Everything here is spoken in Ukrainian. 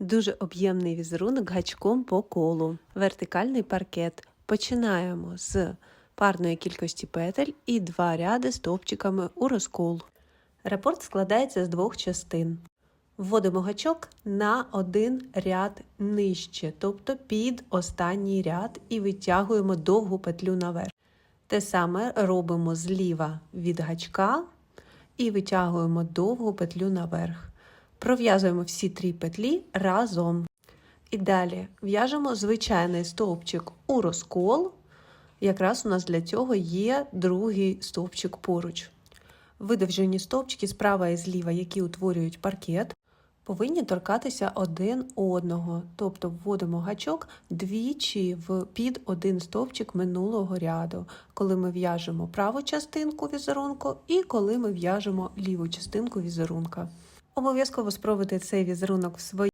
Дуже об'ємний візерунок гачком по колу. Вертикальний паркет. Починаємо з парної кількості петель і два ряди стовпчиками у розкол. Рапорт складається з двох частин. Вводимо гачок на один ряд нижче, тобто під останній ряд, і витягуємо довгу петлю наверх. Те саме робимо зліва від гачка і витягуємо довгу петлю наверх. Пров'язуємо всі три петлі разом. І далі в'яжемо звичайний стовпчик у розкол. Якраз у нас для цього є другий стовпчик поруч. Видовжені стовпчики справа і зліва, які утворюють паркет, повинні торкатися один одного, тобто вводимо гачок двічі в під один стовпчик минулого ряду, коли ми в'яжемо праву частинку візерунку і коли ми в'яжемо ліву частинку візерунка. Обов'язково спробуйте цей візерунок в своїй